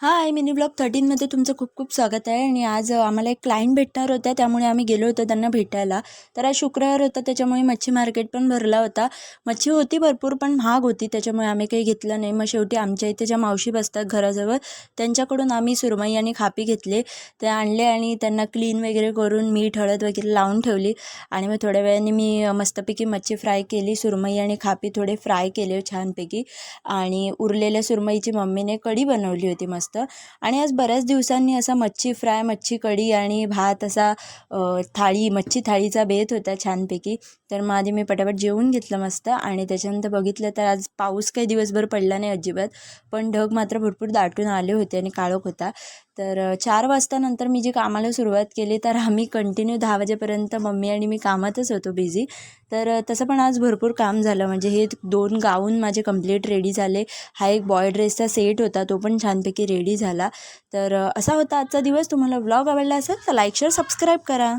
हाय mini blog थर्टीनमध्ये तुमचं खूप खूप स्वागत आहे. आणि आज आम्हाला एक क्लायंट भेटणार होत्या त्यामुळे आम्ही गेलो होतो त्यांना भेटायला. तर आज शुक्रवार होता त्याच्यामुळे मच्छी मार्केट पण भरला होता. मच्छी होती भरपूर पण महाग होती. त्याच्यामुळे आम्ही काही घेतलं नाही. मग शेवटी आमच्या इथे ज्या मावशी बसतात घराजवळ त्यांच्याकडून आम्ही सुरमई आणि खापी घेतले. ते आणले आणि त्यांना क्लीन वगैरे करून मीठ हळद वगैरे लावून ठेवली. आणि मग थोड्या वेळाने मी मस्तपैकी मच्छी फ्राय केली. सुरमई आणि खापी थोडे फ्राय केले छानपैकी. आणि उरलेल्या सुरमईची मम्मीने कढी बनवली होती मस्त. आणि आज बऱ्याच दिवसांनी असा मच्छी फ्राय मच्छी कढी आणि भात असा थाळी मच्छी थाळीचा बेत होता छानपैकी. तर मग आधी मी पटापट जेवून घेतलं मस्त आणि त्याच्यानंतर बघितलं तर आज पाऊस काही दिवसभर पडला नाही अजिबात. पण ढग मात्र भरपूर दाटून आले होते आणि काळोख होता. तर चार वाजतानंतर मी जी कामाला सुरुवात केली तर आम्ही कंटिन्यू दहा वाजेपर्यंत मम्मी आणि मी कामातच होतो बिझी तर तसं पण आज भरपूर काम झालं. म्हणजे हे दोन गाऊन माझे कंप्लीट रेडी झाले. हा एक बॉय ड्रेसचा सेट होता तो पण छानपैकी रेडी झाला. तर असा होता आजचा दिवस. तुम्हाला व्लॉग आवडला असेल तर लाईक शेअर सबस्क्राईब करा.